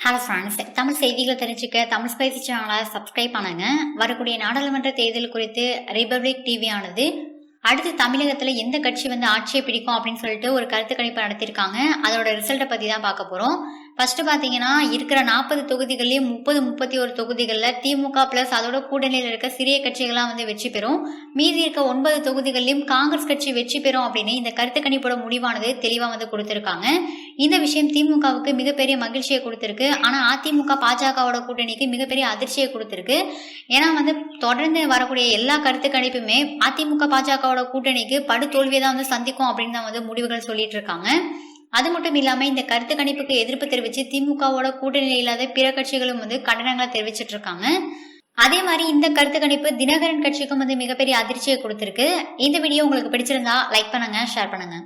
Hello friends Tamil செய்திகளை தெரிஞ்சுக்க Tamil spicy சேனலை சப்ஸ்கிரைப் பண்ணுங்க. வரக்கூடிய நாடாளுமன்ற தேர்தல் குறித்து ரிபப்ளிக் டிவி ஆனது அடுத்து தமிழகத்தில் எந்த கட்சி வந்து ஆட்சியை பிடிக்கும் அப்படின்னு சொல்லிட்டு ஒரு கருத்து கணிப்பு நடத்தியிருக்காங்க. அதோட ரிசல்ட்டை பற்றி தான் பார்க்க போகிறோம் ஃபர்ஸ்ட் பார்த்தீங்கன்னா இருக்கிற நாற்பது தொகுதிகள்லேயும் முப்பது முப்பத்தி ஒரு தொகுதிகளில் திமுக ப்ளஸ் அதோட கூட்டணியில் இருக்க சிறிய கட்சிகள்லாம் வந்து வெற்றி பெறும். மீதி இருக்க ஒன்பது தொகுதிகளிலும் காங்கிரஸ் கட்சி வெற்றி பெறும் அப்படின்னு இந்த கருத்து கணிப்போட முடிவானது தெளிவாக வந்து கொடுத்துருக்காங்க. இந்த விஷயம் திமுகவுக்கு மிகப்பெரிய மகிழ்ச்சியை கொடுத்துருக்கு. ஆனால் அதிமுக பாஜகவோட கூட்டணிக்கு மிகப்பெரிய அதிர்ச்சியை கொடுத்துருக்கு. ஏன்னா வந்து தொடர்ந்து வரக்கூடிய எல்லா கருத்து கணிப்புமே அதிமுக பாஜகவோட கூட்டணிக்கு படு தோல்வியை தான் வந்து சந்திக்கும் அப்படின்னு தான் வந்து முடிவுகள் சொல்லிட்டு இருக்காங்க. அது மட்டும் இல்லாம இந்த கருத்து கணிப்புக்கு எதிர்ப்பு தெரிவித்து திமுகவோட கூட்டணியில் இல்லாத பிற கட்சிகளும் வந்து கண்டனங்களை தெரிவிச்சிட்டு இருக்காங்க. அதே மாதிரி இந்த கருத்து கணிப்பு தினகரன் கட்சிக்கும் வந்து மிகப்பெரிய அதிர்ச்சியை கொடுத்துருக்கு. இந்த வீடியோ உங்களுக்கு பிடிச்சிருந்தா லைக் பண்ணுங்க ஷேர் பண்ணுங்க.